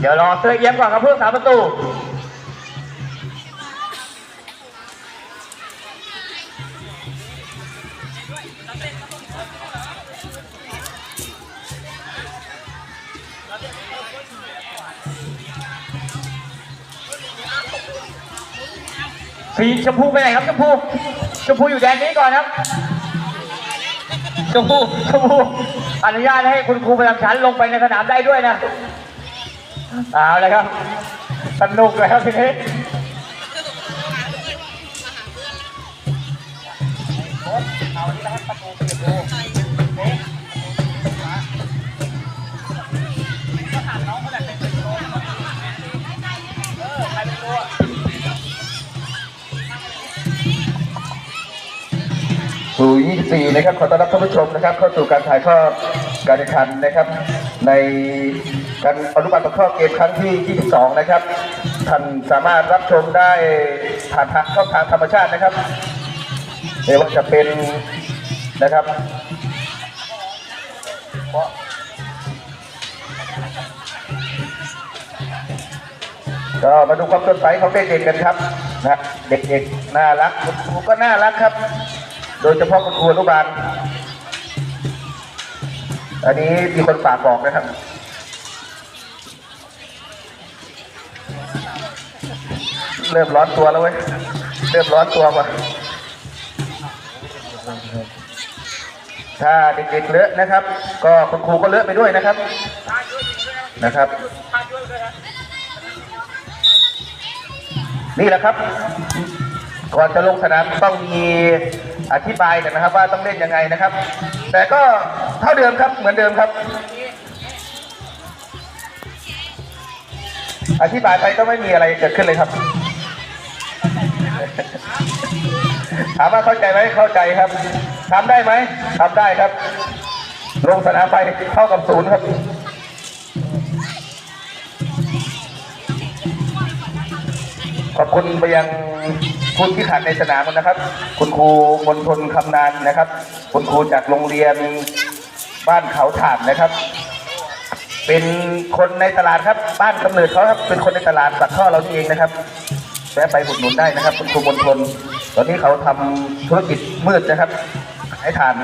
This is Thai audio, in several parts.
เดี๋ยวรอเสื้อเอี้ยมก่อนครับเพื่อนสามประตูสีชมพูไปไหนครับชมพูชมพูอยู่แดนนี้ก่อนครับชมพูชมพูอนุญาตให้คุณครูประจำชั้นลงไปในสนามได้ด้วยนะ เอาเลยครับ สนุกเลยครับทีนี้สู่24 นะครับ ขอต้อนรับท่านผู้ชมนะครับ เข้าสู่การถ่ายทอดการแข่งขันนะครับ ใน การอนุบาลประกอเกมครั้งที่ 22 นะครับ ท่านสามารถรับชมได้ผ่านทางช่องทางธรรมชาตินะครับไม่ว่าจะเป็นนะครับก็มาดูความสดใสของเด็กๆกันครับนะเด็กๆน่ารักคุณครูก็น่ารักครับ โดยเฉพาะคุณครูอนุบาลอันนี้มีคนฝากบอกนะครับ เริ่มร้อนตัวแล้วเว้ย เริ่มร้อนตัวว่ะถ้าเด็กๆเลอะนะครับ ก็คุณครูก็เลอะไปด้วยนะครับ นะครับ นี่แหละครับ ก่อนจะลงสนามต้องมีอธิบายกันนะครับ ว่าต้องเล่นยังไงนะครับ แต่ก็เท่าเดิมครับเหมือนเดิมครับ อธิบายไปก็ไม่มีอะไรเกิดขึ้นเลยครับ ถามว่าเข้าใจไหมเข้าใจครับทำได้ไหมทำได้ครับ ลงสนามไปเท่ากับศูนย์ครับขอบคุณไปยังผู้ที่ขันในสนามนะครับ คุณครูมนทนคำนานนะครับ คุณครูจากโรงเรียนบ้านเขาถ่านนะครับ เป็นคนในตลาดครับ บ้านกำเนิดเขาครับ เป็นคนในตลาดสักข้อเรานี่เองนะครับ แวะไปอุดหนุนได้นะครับ คุณครูมนทนตอนนี้เขาทำธุรกิจมืดนะครับให้ทาน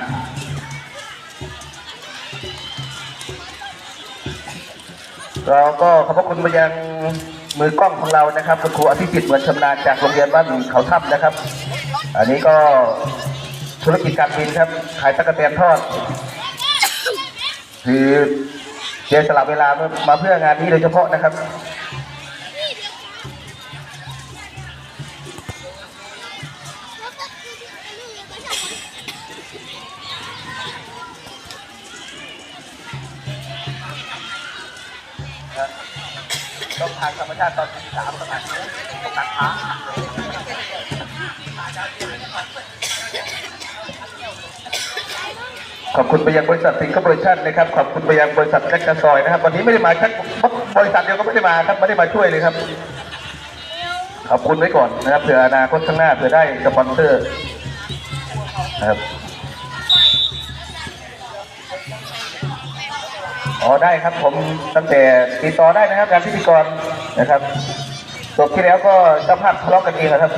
เราก็ขอบพระคุณไปยังมือกล้องของเรานะครับคุณครูอภิสิทธิ์เหมือนชำนาญจากโรงเรียนบ้านเขาถ้ำนะครับ อันนี้ก็ธุรกิจการบินครับ ขายตะกั่วแตนทอด คือเสียสละเวลามาเพื่องานนี้โดยเฉพาะนะครับ ทางธรรมชาติตอนที่สามขนานี้ตัดขาขอบคุณไปยังบริษัทสิงคโปร์ชั่นนะครับ ขอบคุณไปยังบริษัทแจ็คกระซอยนะครับ วันนี้ไม่ได้มาแค่บริษัทเดียวก็ไม่ได้มาครับไม่ได้มาช่วยเลยครับ ขอบคุณไว้ก่อนนะครับเผื่ออนาคตข้างหน้าเผื่อได้สปอนเซอร์นะครับอ๋อได้ครับผมตั้งแต่ติดต่อได้นะครับการพิธีกร นะครับจบที่แล้วก็เจ้าภาพทะเลาะกันเองนะครับ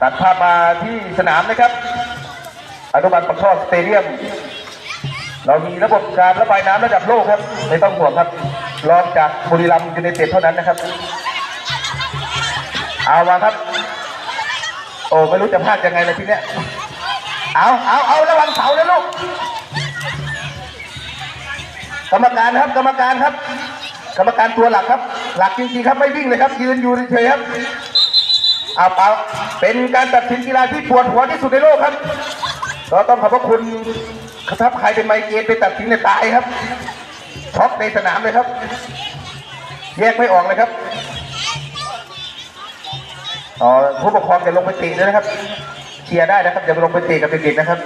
ตัดภาพมาที่สนามนะครับ อนุบาลปักท่อสเตเดียม เรามีระบบการระบายน้ำระดับโลกครับ ไม่ต้องห่วงครับ รองจากบุรีรัมย์ยูไนเต็ดเท่านั้นนะครับ เอามาครับ โอ้ไม่รู้จะพลาดยังไงเลยทีเนี้ย เอาเอาเอาระวังเสานะลูก กรรมการครับ กรรมการครับ กรรมการตัวหลักครับ หลักจริงๆครับไม่วิ่งเลยครับ ยืนอยู่เฉยครับเอาเปล่าเป็นการตัดสินกีฬาที่ปวดหัวที่สุดในโลกครับก็ต้องขอบพระคุณถ้าใครเป็นไมเกรนไปตัดสินในยตายครับช็อกในสนามเลยครับ แยกไม่ออกเลยครับอ๋อผู้ปกครองจะลงไปตีด้วยนะครับเชียร์ได้นะครับอย่าไปลงไปเตะกับเด็กๆนะครับ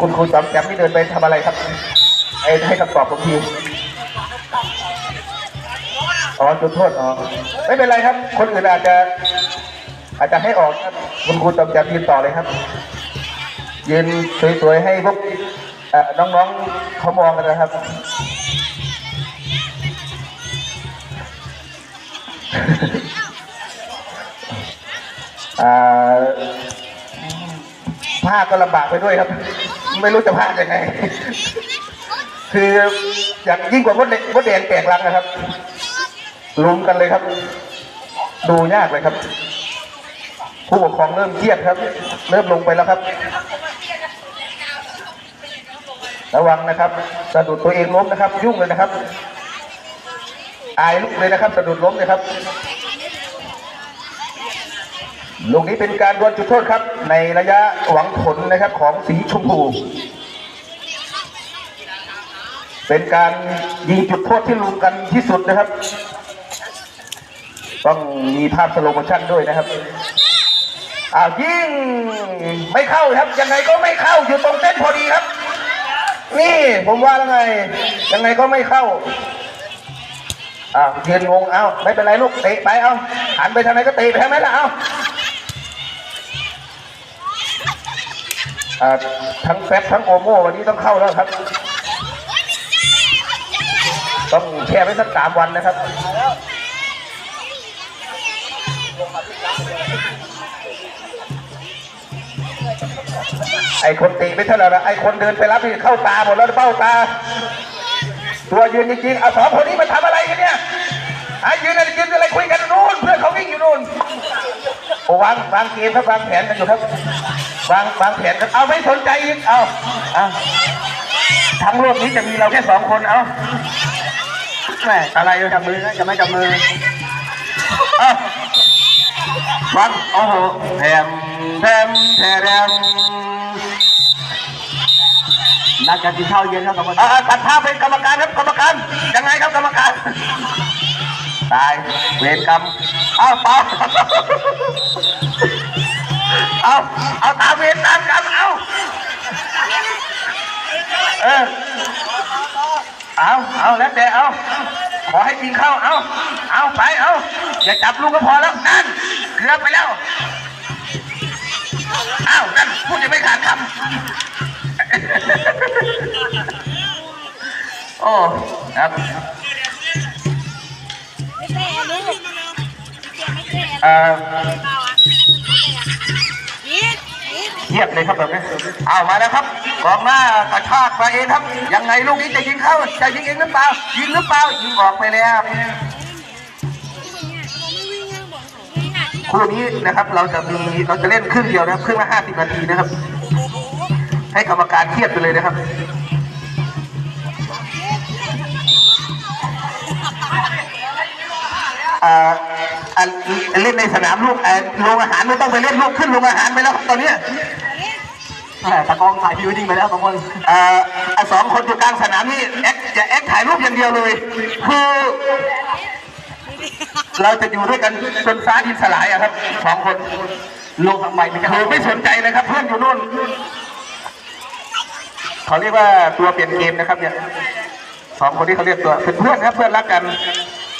คุณครูจอมแจมนี่เดินไปทำอะไรครับให้ให้คำตอบผมทีอ๋อจุดโทษอ๋อไม่เป็นไรครับ คนอื่นอาจจะ อาจจะให้ออกครับคุณครูจอมจันทร์ยืนต่อเลยครับยืนสวยๆให้พวกน้องๆเขามองกันนะครับอ่า ภาคก็ลำบากไปด้วยครับ ไม่รู้จะภาคยังไง คืออย่างยิ่งกว่ามดแดงมดแดงแตกรังนะครับลุมกันเลยครับ ดูยากเลยครับ ผู้ปกครองเริ่มเครียดครับ เริ่มลงไปแล้วครับ ระวังนะครับ สะดุดตัวเองล้มนะครับ ยุ่งเลยนะครับ อายลุกเลยนะครับ สะดุดล้มเลยครับ ลูกนี้เป็นการดวลจุดโทษครับ ในระยะหวังผลนะครับของสีชมพู เป็นการยิงจุดโทษที่ลุมกันที่สุดนะครับ ต้องมีภาพสโลโมชั่นด้วยนะครับอ้าวยิงไม่เข้าครับ ยังไงก็ไม่เข้าอยู่ตรงเส้นพอดีครับ นี่ผมว่าแล้วไง ยังไงก็ไม่เข้าอ้าวยืนงงเอ้าไม่เป็นไรลูกเตะไปเอ้าหันไปทางไหนก็เตะไปทางนั้นแหละเอ้า อ่า ทั้งแฟบทั้งโอโม่วันนี้ต้องเข้าแล้วครับ ต้องแช่ไว้สักสามวันนะครับไอคนตีไม่เท่าไหร่ละไอคนเดินไปรับนี่เข้าตาหมดแล้วเบ้าตา ตัวยืนจริงๆเอาสองคนนี้มาทำอะไรกันเนี่ยไอ้ยืนอะไรยืนอะไรคุยกันนู่นเพื่อนเขาวิ่งอยู่นู่นโอ้วางวางเกมครับวางแผนกันอยู่ครับ วางวางแผนกันเอาไม่สนใจอีกเอาเอาทั้งโลกนี้จะมีเราแค่สองคนเอาแม่อะไรจับมือนะจะไม่จับมือเอาวางโอ้โหแถมแถมแถมนักการกินข้าวเย็นครับกรรมการอ่าตัดภาพเป็นกรรมการครับกรรมการยังไงครับกรรมการตายเวรกรรมเอาเปล่า เอาเอาตามเวรตามกรรมเอาเออเอาเอาแล้วแต่เอาขอให้กินข้าวเอาเอาไปเอาอย่าจับลูกก็พอแล้วนั่นเกือบไปแล้วอ้าวนั่นพูดยังไม่ขาดคำโอ้ครับไม่เตะลูกไม่เตะไม่เตะเอ่อเปล่า ทียบเลยครับแบบนี้เอามาแล้วครับกองหน้ากระชากมาเองครับ ยังไงลูกนี้จะยิงเข้าจะยิงเองหรือเปล่า ยิงหรือเปล่ายิงออกไปแล้วคู่นี้นะครับเราจะมีเราจะเล่นครึ่งเดียวนะครับครึ่งละห้าสิบนาทีนะครับ ให้กรรมการเครียดไปเลยนะครับเล่นในสนามลูกเอ่อโรงอาหารไม่ต้องไปเล่นลูกขึ้นโรงอาหารไปแล้วตอนนี้ ยตะกองถ่ายพรีเวดดิ้งไปแล้วสองคน เอ่ออะสองคนอยู่กลางสนามนี่แอคจะแอคถ่ายรูปอย่างเดียวเลยคือเราจะอยู่ด้วยกันจนฟ้าดินสลายอะครับสองคนโลกทั้งใบไม่ใช่คือไม่สนใจเลยครับ เพื่อนอยู่นู่นเขาเรียกว่าตัวเปลี่ยนเกมนะครับเนี่ยสองคนที่เขาเรียกตัวเป็นเพื่อนครับเพื่อนรักกัน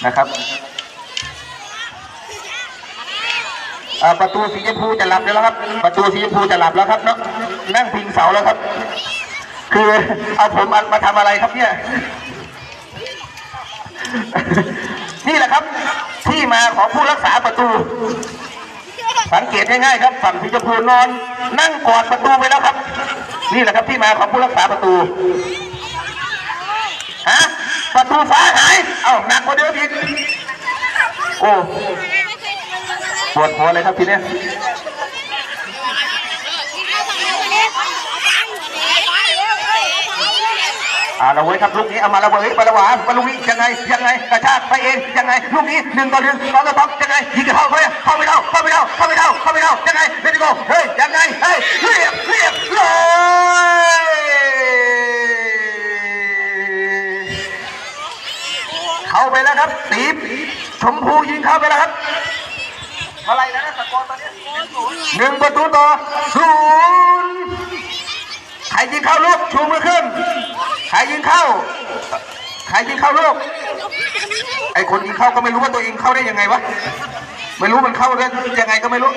นะครับ ประตูสีชมพูจะหลับแล้วครับ ประตูสีชมพูจะหลับแล้วครับเนาะนั่งพิงเสาแล้วครับ คือเอาผมมาทำอะไรครับเนี่ยนี่แหละครับ ที่มาของผู้รักษาประตู สังเกตง่ายๆครับ ฝั่งสีชมพูนอน นั่งกอดประตูไปแล้วครับ นี่แหละครับที่มาของผู้รักษาประตูฮะประตูฟ้าหาย เอ้าหนักกว่าเดิมอีกโอ้ ปวดหัวเลยครับทีเนี้ยอาละเว้ยครับลูกนี้เอามาละเว้ยมาละหวานมาลูกนี้ยังไงยังไงกระชากไปเองยังไงลูกนี้หนึ่งต่อหนึ่งสองต่อสองยังไงยิงเข้าไปเข้าไม่เข้าเข้าไม่เข้าเข้าไม่เข้าเข้าไม่เข้ายังไงเลนโกเฮ้ยยังไงเฮ้ยเรียบเรียบร้อยเข้าไปแล้วครับตีชมพูยิงเข้าไปแล้วครับ อะไรนะสกอร์ตอนนี้หนึ่งประตูต่อศูนย์ใครยิงเข้าลูกชูมือขึ้นใครยิงเข้าใครยิงเข้าลูกไอคนยิงเข้าก็ไม่รู้ว่าตัวเองเข้าได้ยังไงวะไม่รู้มันเข้าได้ยังไงก็ไม่รู้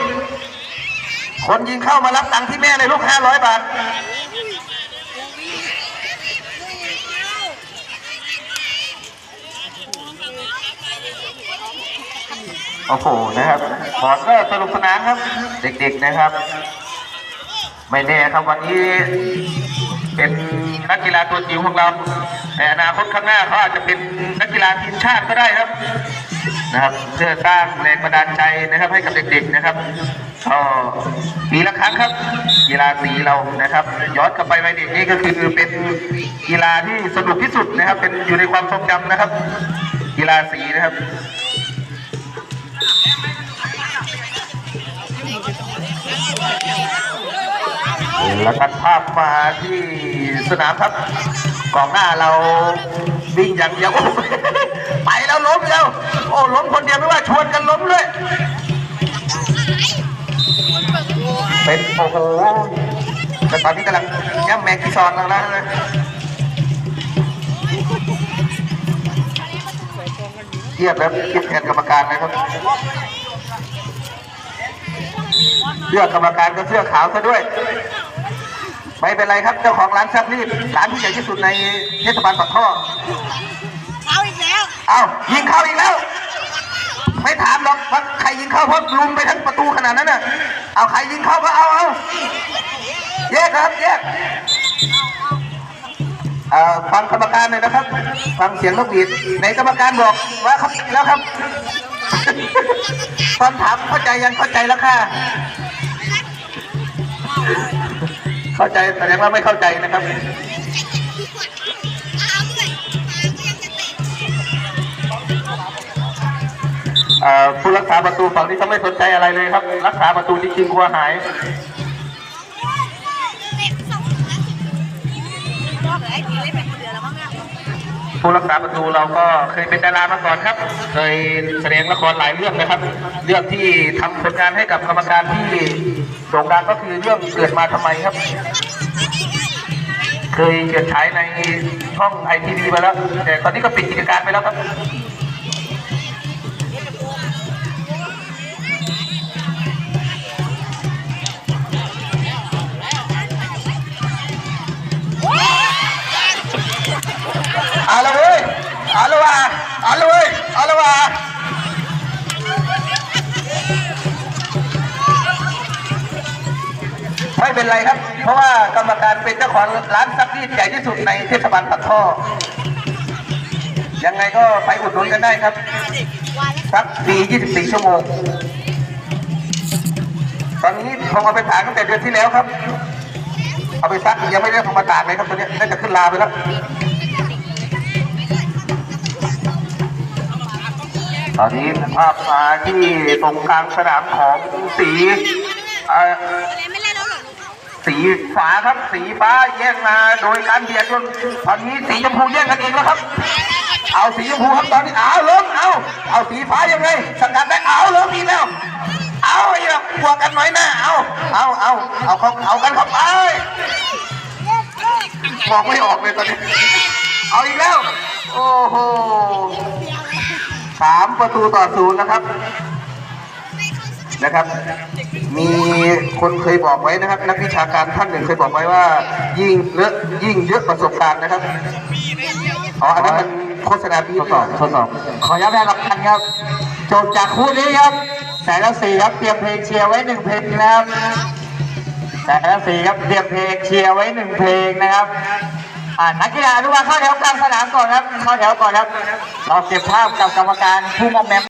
คนยิงเข้ามารับตังค์ที่แม่เลยลูกห้าร้อยบาท โอ้โหนะครับบอลก็สนุกสนานครับ เด็กๆนะครับ ไม่แน่ครับวันนี้ เป็นนักกีฬาตัวจิ๋วของเราแต่อนาคตข้างหน้าเขาอาจจะเป็นนักกีฬาทีมชาติก็ได้ครับนะครับ เพื่อสร้างแรงบันดาลใจนะครับ ให้กับเด็กๆนะครับก็ปีละครั้งครับ กีฬาสีเรานะครับ ย้อนกลับไปวัยเด็กนี่ก็คือเป็นกีฬาที่สนุกที่สุดนะครับ เป็นอยู่ในความทรงจำนะครับ กีฬาสีนะครับ แล้วตัดภาพมาที่สนามครับกองหน้าเราวิ่งอย่างเดียวโอ้ไปแล้วล้มแล้ว โอ้ล้มคนเดียวไม่ว่าชวนกันล้มเลยเป็นโอ้โหแต่ตอนนี้กำลังย่ำแมงกีซอนแล้วนะเลยเทียบแล้วคิดแทนกรรมการนะครับเสื้อกรรมการก็เสื้อขาวซะด้วย ไม่เป็นไรครับเจ้าของร้านซักรีดร้านที่ใหญ่ที่สุดในเทศบาลปากท่อเอาอีกแล้ว เอายิงเข้าอีกแล้ว ไม่ถามหรอกว่าใครยิงเข้าเพราะลุมไปทั้งประตูขนาดนั้นน่ะ เอาใครยิงเข้าก็เอาเอาแยกครับแยกเอ่อฟังกรรมการหน่อยนะครับ ฟังเสียงนกหวีดในกรรมการบอกว่าครับแล้วครับตอนถามเข้าใจยังเข้าใจแล้วค่ะ เข้าใจแสดงว่าไม่เข้าใจนะครับเอาด้วยมาก็ยังจะเตะเอ่อผู้รักษาประตูฝั่งนี้ก็ไม่สนใจอะไรเลยครับ รักษาประตูจริงๆกลัวหายเตะสองแล้วบอกเลยไอ้ทีเล่นเป็นคนเดียวแล้วมั้งเนี่ยผู้รักษาประตูเราก็เคยเป็นดารามาก่อนครับ เคยแสดงละครหลายเรื่องนะครับ เรื่องที่ทำผลงานให้กับกรรมการที่ โด่งดังก็คือเรื่องเกิดมาทำไมครับ เคยเกิดฉายในช่องไอทีวีมาแล้ว แต่ตอนนี้ก็ปิดกิจการไปแล้วครับเอาละเว้ยเอาละว่ะเอาละเว้ยเอาละว่ะ เป็นไรครับ เพราะว่ากรรมการเป็นเจ้าของร้านซักรีดใหญ่ที่สุดในเทศบาลปากท่อ ยังไงก็ไปอุดหนุนกันได้ครับซักฟรี24 ชั่วโมง ตอนนี้ผมเอาไปถากตั้งแต่เดือนที่แล้วครับ เอาไปซักยังไม่ได้เอามาตากเลยครับตอนนี้น่าจะขึ้นลาไปแล้วตอนนี้ภาพมาที่ตรงกลางสนามของสี สีฟ้าครับสีฟ้าแย่งมาโดยการเบียดจนตอนนี้สีชมพูแย่งกันเองแล้วครับ เอาสีชมพูครับตอนนี้เอาลงเอาเอาสีฟ้ายังไงสกัดได้เอาลงอีกแล้ว เอาอีกแล้วบวกกันหน่อยนะเอาเอาเอาเอาเขาเอากันเข้าไปมองไม่ออกเลยตอนนี้ เอาอีกแล้ว โอ้โหสามประตูต่อศูนย์นะครับ นะครับ มีคนเคยบอกไว้นะครับ นักวิชาการท่านหนึ่งเคยบอกไว้ว่า ยิ่งเลอะยิ่งเยอะประสบการณ์นะครับอ๋ออันนั้นมันโฆษณาปีทดสอบทดสอบขอย้ำได้รับกันครับจบจากคู่นี้ครับแต่ละสี่ครับเตรียมเพลงเชียร์ไว้หนึ่งเพลงนะครับแต่ละสี่ครับเตรียมเพลงเชียร์ไว้หนึ่งเพลงนะครับอ่านักกีฬาทุกคนเข้าแถวกลางสนามก่อนครับเข้าแถวก่อนครับเราเก็บภาพกับกรรมการผู้มอมแมม